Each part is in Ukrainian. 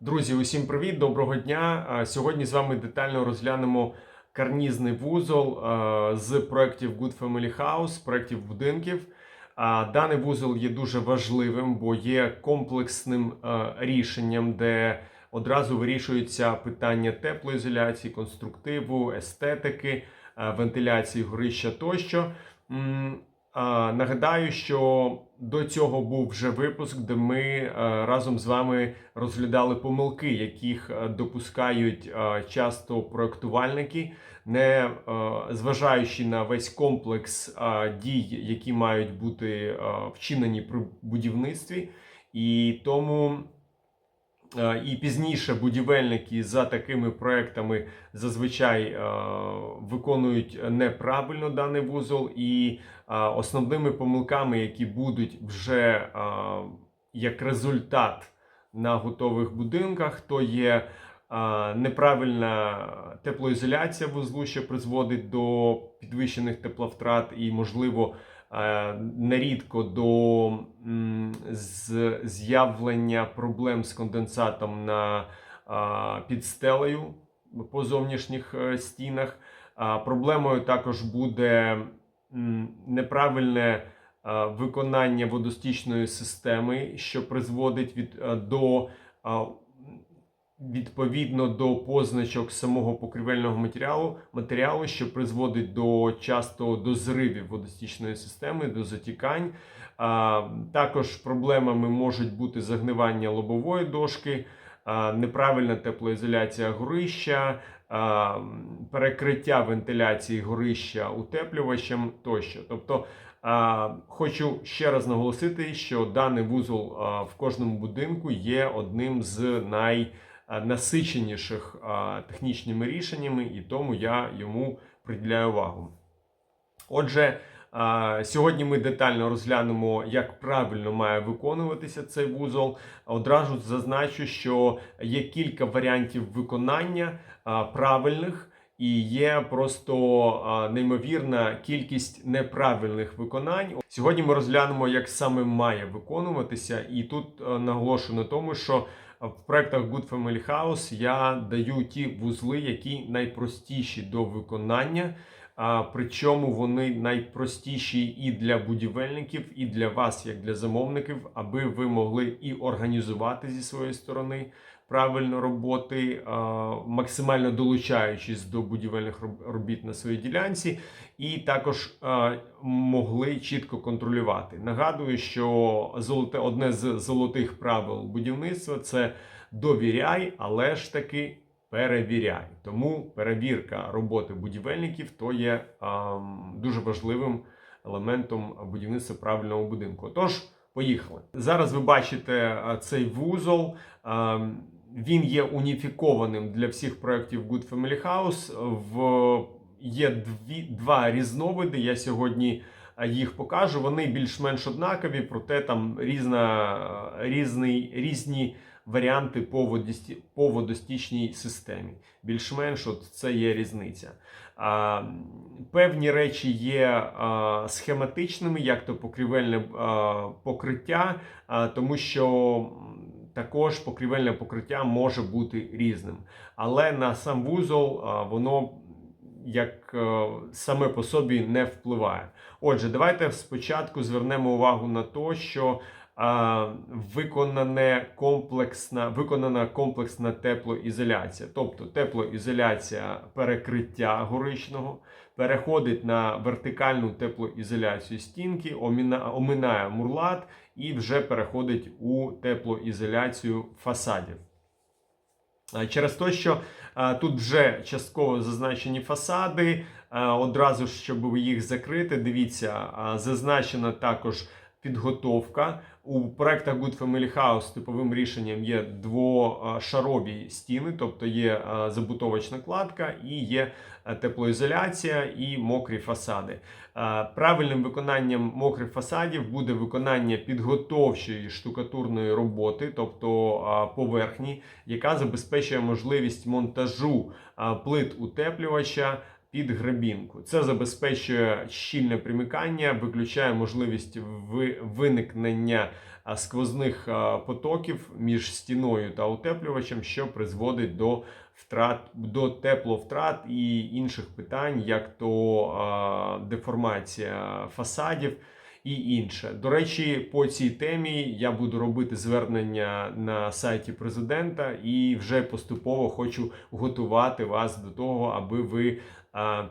Друзі, усім привіт, доброго дня. Сьогодні з вами детально розглянемо карнізний вузол з проєктів Good Family House, проєктів будинків. Даний вузол є дуже важливим, бо є комплексним рішенням, де одразу вирішуються питання теплоізоляції, конструктиву, естетики, вентиляції горища тощо. Нагадаю, що до цього був вже випуск, де ми е, разом з вами розглядали помилки, яких е, допускають е, часто проектувальники, не зважаючи на весь комплекс дій, які мають бути вчинені при будівництві, і тому. Е, І пізніше будівельники за такими проектами зазвичай е, виконують неправильно даний вузол, і е, основними помилками, які будуть вже як результат на готових будинках, то є неправильна теплоізоляція вузлу, що призводить до підвищених тепловтрат і, можливо, нерідко до з'явлення проблем з конденсатом на а, під стелею по зовнішніх е, стінах. Проблемою також буде неправильне виконання водостічної системи, що призводить від, е, до відповідно до позначок самого покрівельного матеріалу, матеріалу, що призводить до часто до зривів водостічної системи, до затікань. А, Також проблемами можуть бути загнивання лобової дошки, а, неправильна теплоізоляція горища, перекриття вентиляції горища утеплювачем тощо. Тобто хочу ще раз наголосити, що даний вузол в кожному будинку є одним з най насиченіших технічними рішеннями, і тому я йому приділяю увагу. Отже, сьогодні ми детально розглянемо, як правильно має виконуватися цей вузол. Одразу зазначу, що є кілька варіантів виконання правильних. І є просто неймовірна кількість неправильних виконань. Сьогодні ми розглянемо, як саме має виконуватися, і тут е, наголошую на тому, що в проектах Good Family House я даю ті вузли, які найпростіші до виконання. Причому вони найпростіші і для будівельників, і для вас, як для замовників, аби ви могли і організувати зі своєї сторони правильно роботи, максимально долучаючись до будівельних робіт на своїй ділянці, і також могли чітко контролювати. Нагадую, що золоте одне з золотих правил будівництва це довіряй, але ж таки перевіряй. Тому перевірка роботи будівельників то є ам, дуже важливим елементом будівництва правильного будинку. Тож, поїхали. Зараз ви бачите цей вузол. Ам, Він є уніфікованим для всіх проєктів Good Family House. В є дві, два різновиди. Я сьогодні їх покажу. Вони більш-менш однакові, проте там різна, різний, різні варіанти по, водості, по водостічній системі. Більш-менш от це є різниця. А, певні речі є а, схематичними, як то покрівельне а, покриття, а, тому що також покрівельне покриття може бути різним. Але на сам вузол воно як е, саме по собі не впливає. Отже, давайте спочатку звернемо увагу на те, що виконане комплексна, виконана комплексна теплоізоляція. Тобто теплоізоляція перекриття горичного переходить на вертикальну теплоізоляцію стінки, оминає мурлат і вже переходить у теплоізоляцію фасадів. Через те, що тут вже частково зазначені фасади, одразу ж, щоб їх закрити, дивіться, зазначена також підготовка. У проектах Good Family House типовим рішенням є двошарові стіни, тобто є а, забутовочна кладка і є теплоізоляція і мокрі фасади. Правильним виконанням мокрих фасадів буде виконання підготовчої штукатурної роботи, тобто поверхні, яка забезпечує можливість монтажу плит утеплювача під гребінку. Це забезпечує щільне примикання, виключає можливість ви- виникнення сквозних потоків між стіною та утеплювачем, що призводить до втрат до тепловтрат і інших питань, як то деформація фасадів. І інше. До речі, по цій темі я буду робити звернення на сайті президента і вже поступово хочу готувати вас до того, аби ви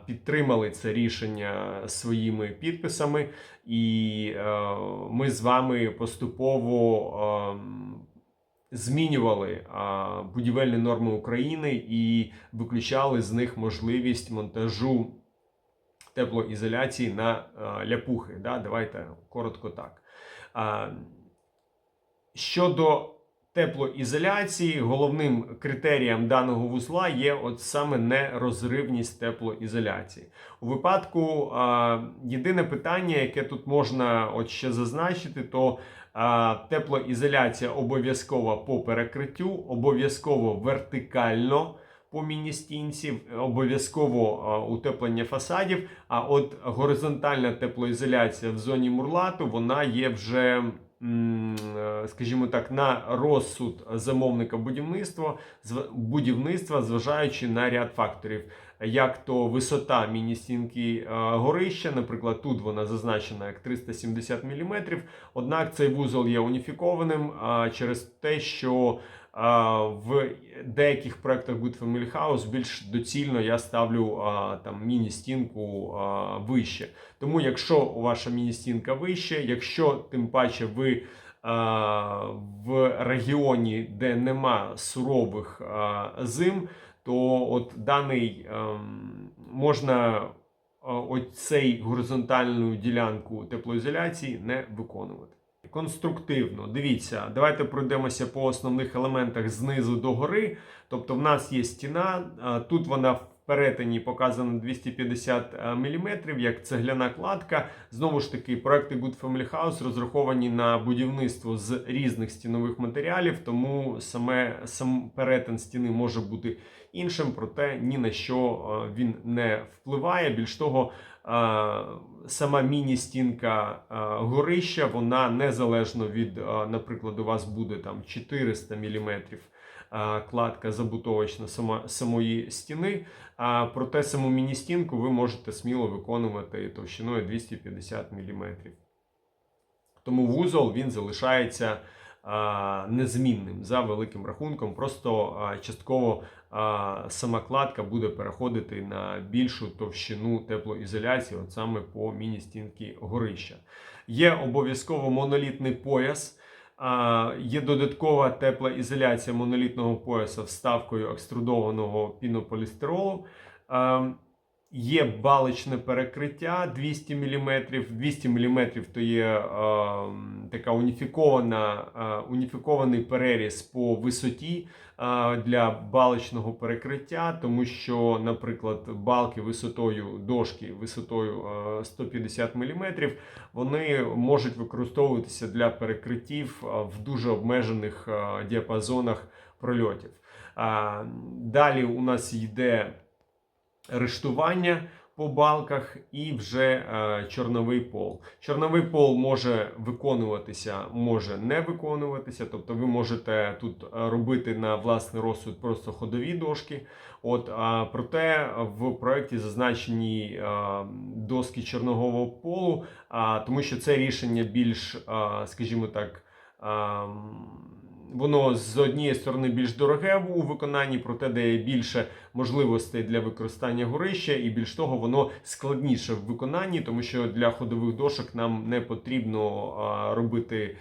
підтримали це рішення своїми підписами, і е, ми з вами поступово. ем, Змінювали будівельні норми України і виключали з них можливість монтажу теплоізоляції на а, ляпухи. Да? Давайте коротко так. Щодо теплоізоляції, головним критерієм даного вузла є от саме нерозривність теплоізоляції. У випадку єдине питання, яке тут можна от ще зазначити, то теплоізоляція обов'язково по перекриттю, обов'язково вертикально. По міністінці обов'язково утеплення фасадів. А от горизонтальна теплоізоляція в зоні мурлату вона є вже, скажімо так, на розсуд замовника будівництва, будівництва, зважаючи на ряд факторів. Як то висота міні-стінки горища, наприклад, тут вона зазначена як 370 мм, однак цей вузол є уніфікованим через те, що в деяких проектах Good Family House більш доцільно я ставлю там міні-стінку вище. Тому, якщо ваша міні-стінка вище, якщо тим паче ви в регіоні, де нема сурових зим, то от даний ем, можна оцей горизонтальну ділянку теплоізоляції не виконувати. Конструктивно, дивіться, давайте пройдемося по основних елементах знизу до гори. Тобто, в нас є стіна, тут вона в перетині показана 250 мм, як цегляна кладка. Знову ж таки, проекти Good Family House розраховані на будівництво з різних стінових матеріалів, тому саме сам перетин стіни може бути іншим, проте ні на що він не впливає. Більш того, сама міні-стінка горища, вона незалежно від, наприклад, у вас буде там 400 мм кладка забутовочна сама, самої стіни. А проте саму міні-стінку ви можете сміло виконувати товщиною 250 мм. Тому вузол він залишається незмінним за великим рахунком. Просто частково сама кладка буде переходити на більшу товщину теплоізоляції, от саме по міні-стінки горища. Є обов'язково монолітний пояс. Є додаткова тепла ізоляція монолітного пояса вставкою екструдованого пінополістиролу. Є баличне перекриття 200 мм. 200 мм то є е, така уніфікована, е, уніфікований переріз по висоті е, для баличного перекриття, тому що, наприклад, балки висотою дошки висотою е, 150 мм, вони можуть використовуватися для перекриттів е, в дуже обмежених е, діапазонах прольотів. А, Далі у нас йде рештування по балках і вже е, чорновий пол. Чорновий пол може виконуватися, може не виконуватися. Тобто ви можете тут е, робити на власний розсуд просто ходові дошки. От, а, проте в проєкті зазначені а, доски чорнового полу, а, тому що це рішення більш, а, скажімо так, а, воно з однієї сторони більш дороге у виконанні, проте дає більше можливостей для використання горища, і більш того, воно складніше в виконанні, тому що для ходових дошок нам не потрібно а, робити.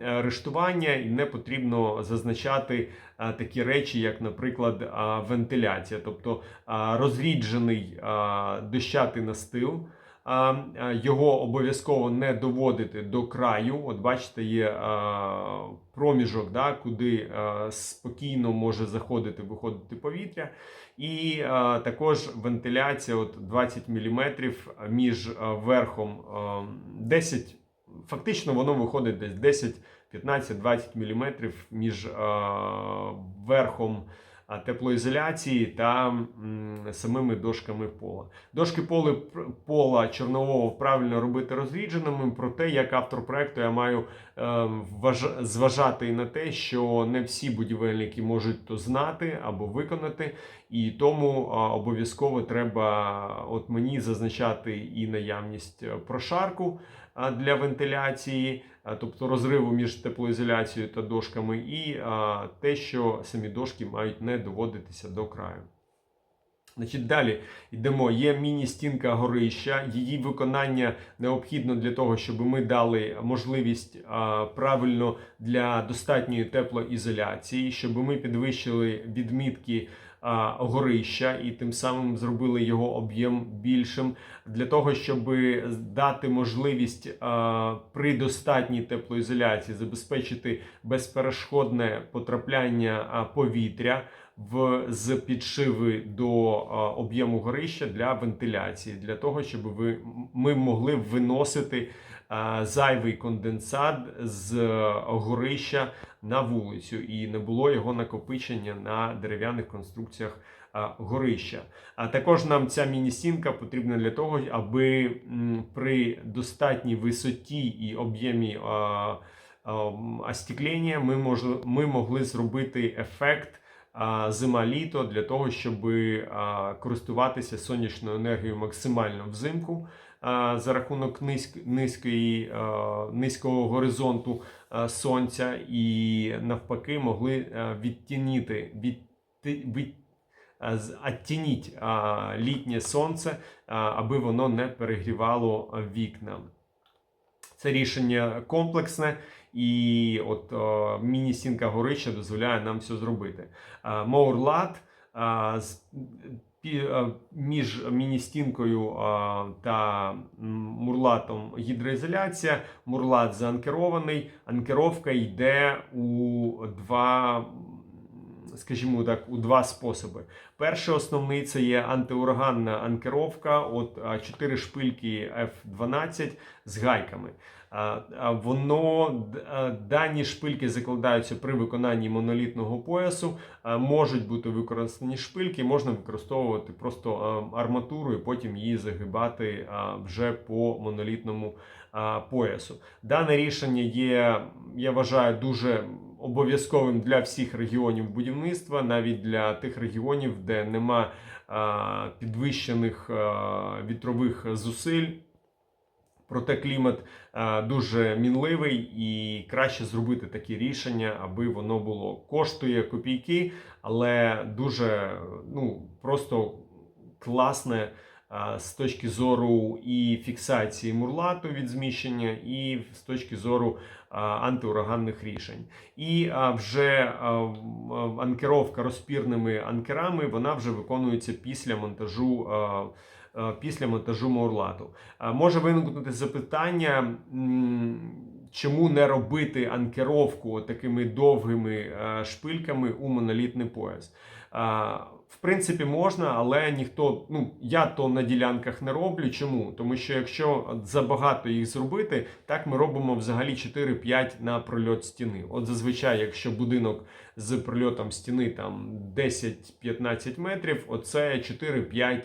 Рештування і не потрібно зазначати такі речі, як, наприклад, вентиляція, тобто а, розріджений а, дощатий настил. Його обов'язково не доводити до краю. От бачите, є проміжок, да, куди а, спокійно може заходити, виходити повітря. І а, також вентиляція от 20 мм між верхом а, 10 Фактично воно виходить десь 10, 15, 20 мм між верхом теплоізоляції та самими дошками пола. Дошки поли, пола чорнового правильно робити розрідженими, проте як автор проекту я маю е, зважати на те, що не всі будівельники можуть то знати або виконати, і тому обов'язково треба от мені зазначати і наявність е, прошарку для вентиляції, тобто розриву між теплоізоляцією та дошками, і те, що самі дошки мають не доводитися до краю. Значить, далі йдемо. Є міні-стінка горища. Її виконання необхідно для того, щоб ми дали можливість а, правильно для достатньої теплоізоляції, щоб ми підвищили відмітки горища і тим самим зробили його об'єм більшим, для того, щоб дати можливість при достатній теплоізоляції забезпечити безперешкодне потрапляння повітря в з підшиви до об'єму горища для вентиляції, для того, щоб ви ми могли виносити зайвий конденсат з е, горища на вулицю і не було його накопичення на дерев'яних конструкціях горища. А також нам ця міні-стінка потрібна для того, аби при достатній висоті і об'ємі м, остеклення ми, можли, ми могли зробити ефект зима-літо для того, щоб користуватися сонячною енергією максимально взимку за рахунок низьк, низької, низького горизонту сонця, і навпаки могли а, відтініти від, від, а, відтініть літнє сонце, аби воно не перегрівало вікна. Це рішення комплексне, і от е, міні-стінка горища дозволяє нам все зробити. Е, Моурлат е, е, між міні-стінкою е, та мурлатом гідроізоляція. Мурлат заанкерований. Анкеровка йде у два, скажімо так, у два способи. Перший основний це є антиураганна анкеровка. От а, чотири шпильки F12 з гайками. Воно дані шпильки закладаються при виконанні монолітного поясу. Можуть бути використані шпильки, можна використовувати просто арматуру і потім її загибати вже по монолітному а, поясу. Дане рішення є, я вважаю, дуже обов'язковим для всіх регіонів будівництва, навіть для тих регіонів, де нема підвищених вітрових зусиль. Проте клімат дуже мінливий і краще зробити такі рішення, аби воно було коштує копійки, але дуже ну просто класне з точки зору і фіксації мурлату від зміщення, і з точки зору антиураганних рішень. І вже анкеровка розпірними анкерами вона вже виконується після монтажу. Після монтажу Мурлату. Може виникнути запитання, чому не робити анкеровку такими довгими шпильками у монолітний пояс. В принципі, можна, але ніхто, ну я то на ділянках не роблю. Чому? Тому що якщо забагато їх зробити, так ми робимо взагалі 4-5 на прольот стіни. От зазвичай, якщо будинок з прольотом стіни там 10-15 метрів, оце 4-5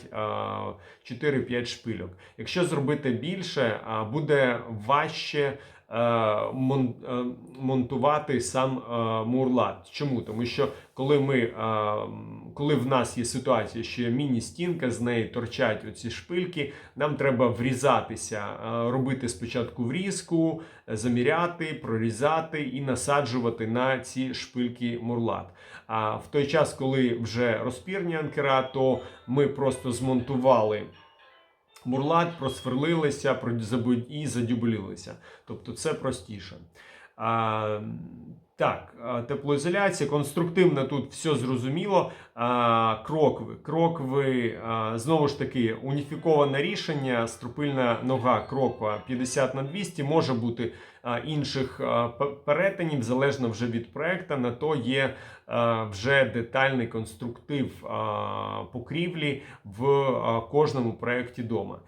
4-5 шпильок. Якщо зробити більше, буде важче монтувати сам е, мурлат. Чому? Тому що коли ми, е, коли в нас є ситуація, що міні-стінка, з неї торчать оці шпильки, нам треба врізатися, е, робити спочатку врізку, е, заміряти, прорізати і насаджувати на ці шпильки мурлат. А в той час, коли вже розпірні анкера, то ми просто змонтували мурлат, просверлилися і задюбелілися. Тобто це простіше. Так, теплоізоляція, конструктивно тут все зрозуміло. Крокви. Крокви, знову ж таки, уніфіковане рішення, струпильна нога кроква 50 на 200 може бути інших перетинів, залежно вже від проекту, на то є вже детальний конструктив покрівлі в кожному проєкті дома.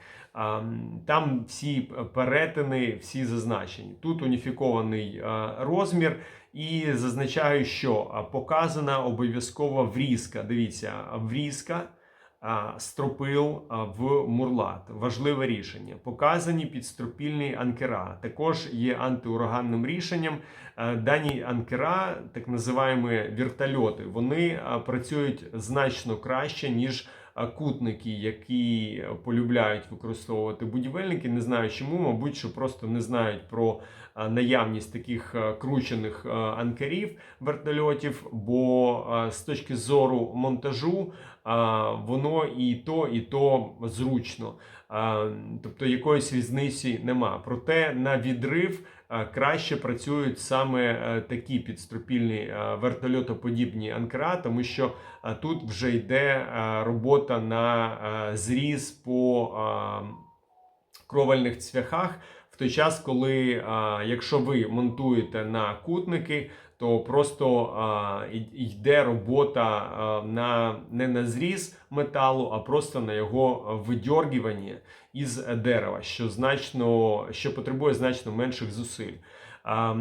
Там всі перетини, всі зазначені. Тут уніфікований розмір. І зазначаю, що показана обов'язково врізка. Дивіться, врізка стропил в мурлат. Важливе рішення. Показані підстропільні анкера. Також є антиураганним рішенням. Е, Дані анкера, так називаємо вертольоти, вони працюють значно краще, ніж кутники, які полюбляють використовувати будівельники. Не знаю чому, мабуть, що просто не знають про наявність таких кручених анкерів вертольотів, бо з точки зору монтажу воно і то, і то зручно. Тобто якоїсь різниці нема. Проте на відрив краще працюють саме е, такі підстропільні е, вертольотоподібні анкера, тому що тут вже йде робота на зріз по кровельних цвяхах. В той час, коли а, якщо ви монтуєте на кутники, то просто а, йде робота а, на не на зріз металу, а просто на його видьоргування із дерева, що значно що потребує значно менших зусиль. А,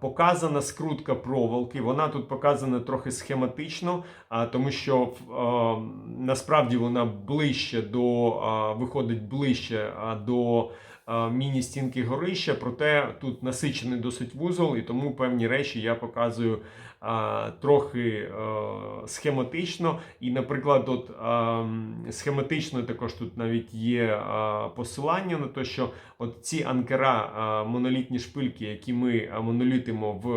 Показана скрутка проволоки. Вона тут показана трохи схематично, а, тому що а, насправді вона ближче до а, виходить ближче а, до міні-стінки горища, проте тут насичений досить вузол, і тому певні речі я показую а, трохи а, схематично. І, наприклад, от схематично також тут навіть є посилання на те, що от ці анкера, монолітні шпильки, які ми монолітимо в.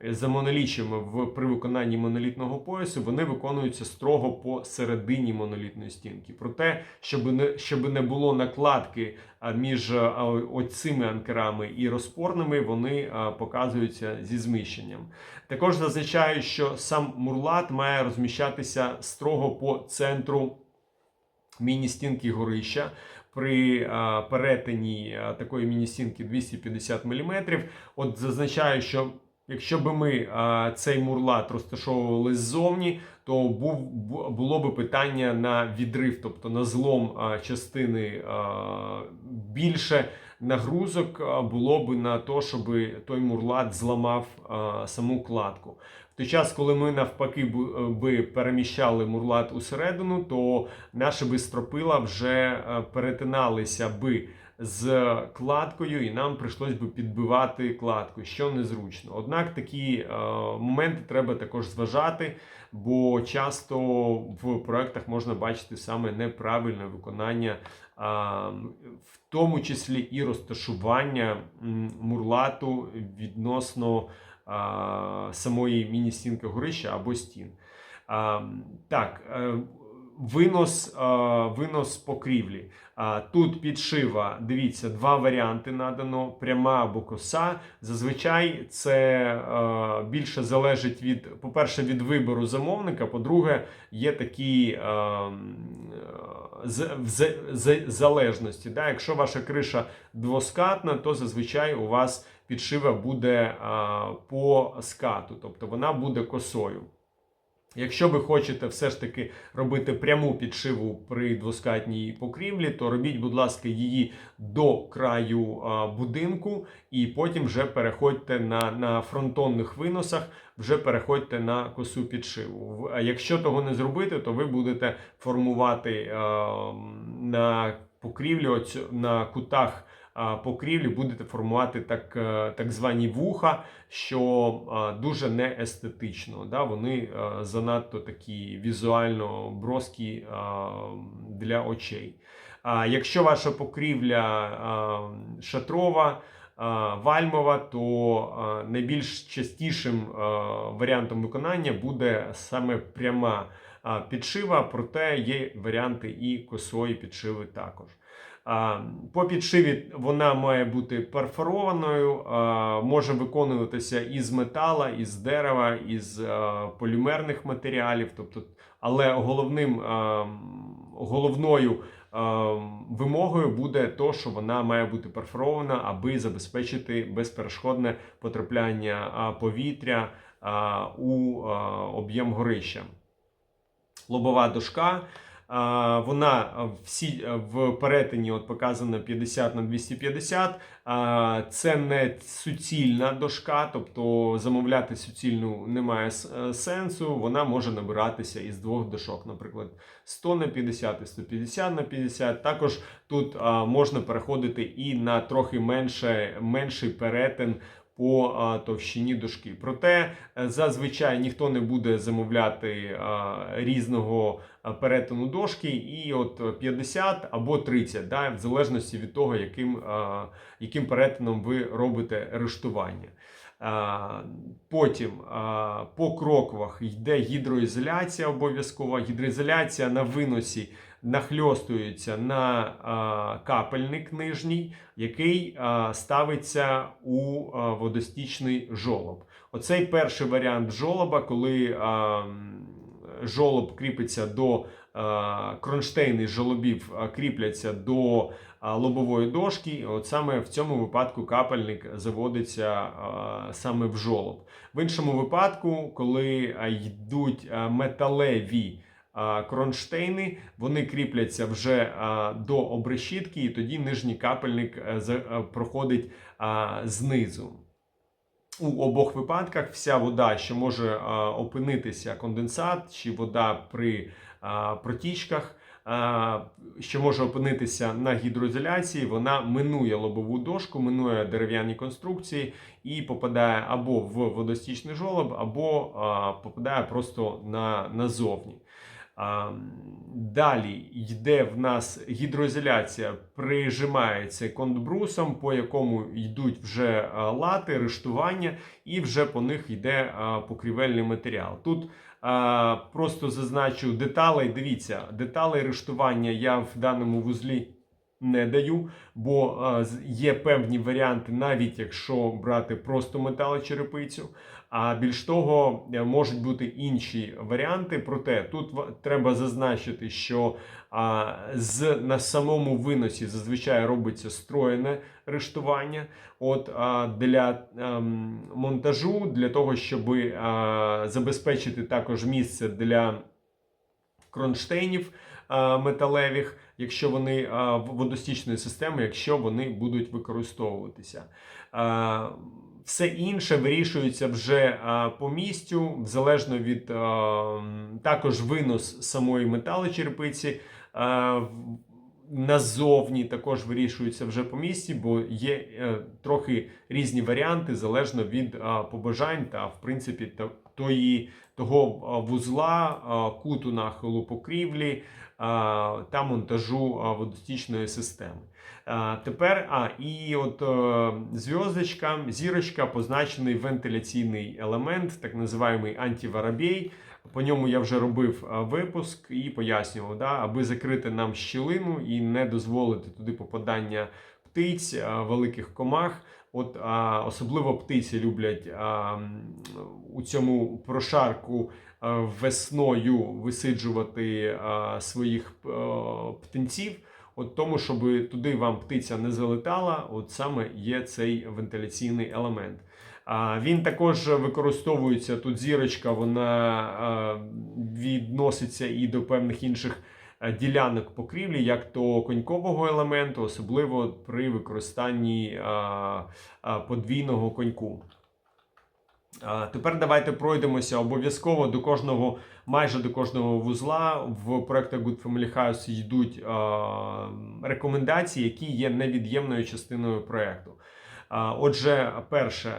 За моноліччями в при виконанні монолітного поясу вони виконуються строго по середині монолітної стінки. Проте, щоб не щоб не було накладки між оцими анкерами і розпорними, вони показуються зі зміщенням. Також зазначаю, що сам мурлат має розміщатися строго по центру міні-стінки горища. При перетині такої міні-стінки 250 мм. От зазначаю, що якщо б ми а, цей мурлат розташовували ззовні, то був, бу- було би питання на відрив, тобто на злом а, частини а, більше нагрузок було би на те, щоб той мурлат зламав а, саму кладку. В той час, коли ми навпаки бу- би переміщали мурлат усередину, то наші би стропила вже е, перетиналися би з кладкою, і нам прийшлось би підбивати кладку, що незручно. Однак такі е, моменти треба також зважати, бо часто в проектах можна бачити саме неправильне виконання, а, в тому числі і розташування мурлату відносно а, самої міні-стінки горища або стін. А, так, е, винос, е, винос покрівлі. Тут підшива, дивіться, два варіанти надано: пряма або коса. Зазвичай це е, більше залежить від, по-перше, від вибору замовника. По-друге, є такі е, е, залежності. Якщо ваша криша двоскатна, то зазвичай у вас підшива буде по скату, тобто вона буде косою. Якщо ви хочете все ж таки робити пряму підшиву при двоскатній покрівлі, то робіть, будь ласка, її до краю будинку, і потім вже переходьте на, на фронтонних виносах, вже переходьте на косу підшиву. А якщо того не зробити, то ви будете формувати на покрівлі, на кутах покрівлі будете формувати так, е, так звані вуха, що дуже неестетично. Да? Вони занадто такі візуально броскі для очей. Якщо ваша покрівля шатрова, вальмова, то найбільш частішим варіантом виконання буде саме пряма підшива, проте є варіанти і косої підшиви також. По підшиві вона має бути перфорованою, може виконуватися із метала, із дерева, із полімерних матеріалів. Тобто, але головним, головною вимогою буде то, що вона має бути перфорована, аби забезпечити безперешкодне потрапляння повітря у об'єм горища. Лобова дошка. Вона всі в перетині от показана 50 на 250. Це не суцільна дошка, тобто замовляти суцільну немає е, сенсу. Вона може набиратися із двох дошок, наприклад, 100 на 50 і 150 на 50. Також тут можна переходити і на трохи менше, менший перетин по товщині дошки. Проте е, зазвичай ніхто не буде замовляти різного перетину дошки, і от 50 або 30, да, в залежності від того, яким, яким перетином ви робите рештування. Потім по кроквах йде гідроізоляція обов'язкова. Гідроізоляція на виносі нахльостується на капельник нижній, який ставиться у водостічний жолоб. Оцей перший варіант жолоба, коли жолоб кріпиться до кронштейни жолобів кріпляться до лобової дошки. От саме в цьому випадку капельник заводиться саме в жолоб. В іншому випадку, коли йдуть металеві кронштейни, вони кріпляться вже до обрешітки, і тоді нижній капельник а, проходить знизу. У обох випадках вся вода, що може опинитися конденсат, чи вода при протічках, що може опинитися на гідроізоляції, вона минує лобову дошку, минує дерев'яні конструкції і попадає або в водостічний жолоб, або попадає просто на, назовні. Далі йде в нас гідроізоляція, прижимається кондбрусом, по якому йдуть вже лати, рештування, і вже по них йде покрівельний матеріал. Тут просто зазначу деталей. Дивіться, деталей рештування я в даному вузлі не даю, бо є певні варіанти, навіть якщо брати просто металочерепицю. А більш того, е, можуть бути інші варіанти. Проте тут треба зазначити, що з на самому виносі зазвичай робиться строєне рештування. От для ем, монтажу, для того, щоб забезпечити також місце для кронштейнів металевих, якщо вони в- водостічної системи, якщо вони будуть використовуватися. Все інше вирішується вже по місцю, залежно від також винос самої металочерепиці. Назовні також вирішується вже по місці, бо є е, трохи різні варіанти залежно від а, побажань та, в принципі, та, тої, того вузла, а, куту нахилу покрівлі а, та монтажу а, водостічної системи. А, Тепер, а, і от е, зв'язочка, зірочка, позначений вентиляційний елемент, так називаємо антиварабій. По ньому я вже робив випуск і пояснював, да, аби закрити нам щілину і не дозволити туди попадання птиць, великих комах. От а, особливо птиці люблять а, у цьому прошарку а, весною висиджувати а, своїх а, птенців. От тому, щоб туди вам птиця не залетала, от саме є цей вентиляційний елемент. Він також використовується тут зірочка, вона відноситься і до певних інших е, ділянок покрівлі, як то конькового елементу, особливо при використанні подвійного коньку. Тепер давайте пройдемося обов'язково до кожного, майже до кожного вузла. В проектах Good Family House йдуть рекомендації, які є невід'ємною частиною проекту. Отже, перше,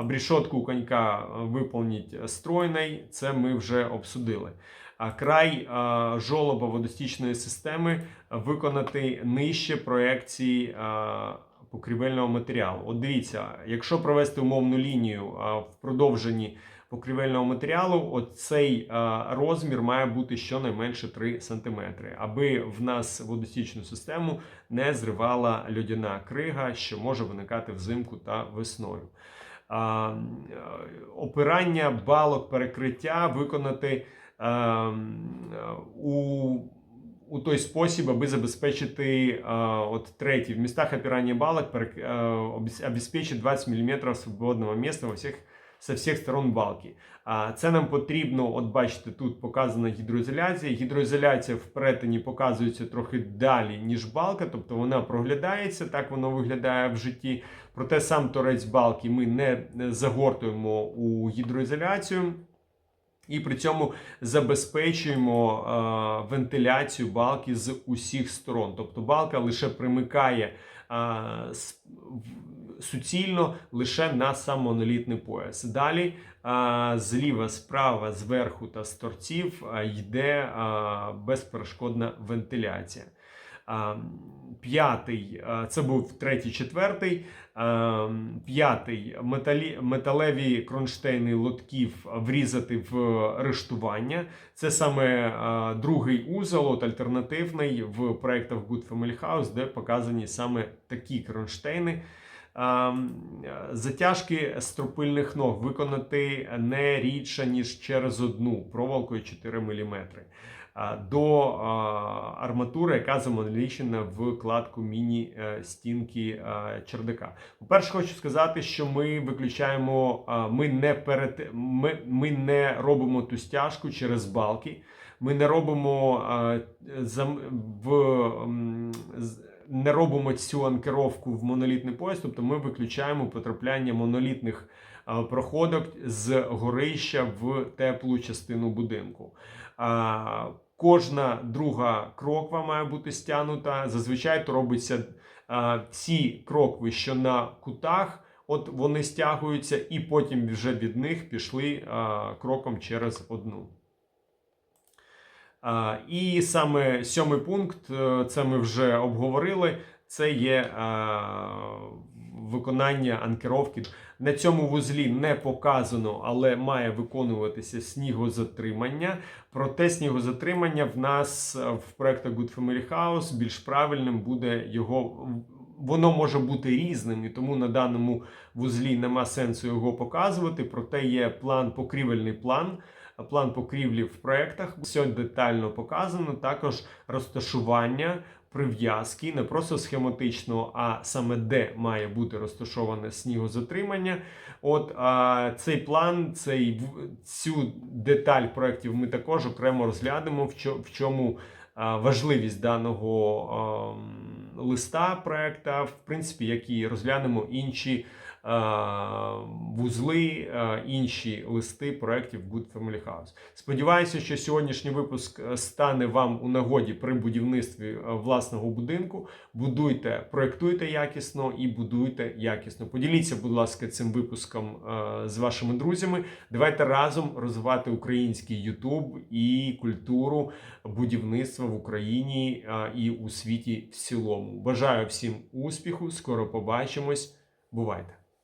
обрішотку конька виповніть стройний, це ми вже обсудили. А край жолоба водостічної системи виконати нижче проекції покрівельного матеріалу. От дивіться, якщо провести умовну лінію в продовженні покрівельного матеріалу, оцей а, розмір має бути щонайменше 3 см, аби в нас водостічну систему не зривала льодяна крига, що може виникати взимку та весною. Е, Опирання балок перекриття виконати а, у у той спосіб, аби забезпечити е, от третій в містах опирання балок е, обеспечить 20 мм свободного місця во всіх со всіх сторон балки. А це нам потрібно, от бачите, тут показана гідроізоляція. Гідроізоляція в перетині показується трохи далі, ніж балка, тобто вона проглядається, так воно виглядає в житті. Проте сам торець балки ми не загортуємо у гідроізоляцію. І при цьому забезпечуємо е, вентиляцію балки з усіх сторон. Тобто балка лише примикає е, суцільно лише на сам монолітний пояс. Далі зліва, справа, зверху та з торців йде безперешкодна вентиляція. П'ятий, це був третій, четвертий. П'ятий металі, металеві кронштейни лотків врізати в рештування. Це саме другий узол, от альтернативний в проєктах Good Family House, де показані саме такі кронштейни. Е, Затяжки стропильних ног виконати не рідше, ніж через одну проволокою 4 мм до арматури, яка замонолічена в кладку міні-стінки чердака. По-перше, хочу сказати, що ми виключаємо, ми не перед, ми, ми не робимо ту стяжку через балки. Ми не робимо в не робимо цю анкеровку в монолітний пояс, тобто ми виключаємо потрапляння монолітних проходок з горища в теплу частину будинку. Кожна друга кроква має бути стягнута. Зазвичай то робиться ці крокви, що на кутах, от вони стягуються, і потім вже від них пішли кроком через одну. І саме сьомий пункт, е, це ми вже обговорили. Це є виконання анкеровки. На цьому вузлі не показано, але має виконуватися снігозатримання. Проте снігозатримання в нас е, в проєктах Good Family House більш правильним буде його. Воно може бути різним, і тому на даному вузлі нема сенсу його показувати. Проте є план, покрівельний план, план покрівлі в проєктах. Все детально показано. Також розташування прив'язки, не просто схематично, а саме де має бути розташоване снігозатримання. От а, цей план, цей цю деталь проєктів ми також окремо розглянемо, в чо- в чому а, важливість даного ам, листа проекта, в принципі, як і розглянемо інші а, вузли, інші листи проєктів Good Family House. Сподіваюся, що сьогоднішній випуск е, стане вам у нагоді при будівництві е, власного будинку. Будуйте, проєктуйте якісно і будуйте якісно. Поділіться, будь ласка, цим випуском е, з вашими друзями. Давайте разом розвивати український YouTube і культуру будівництва в Україні е, і у світі в цілому. Бажаю всім успіху! Скоро побачимось. Бувайте!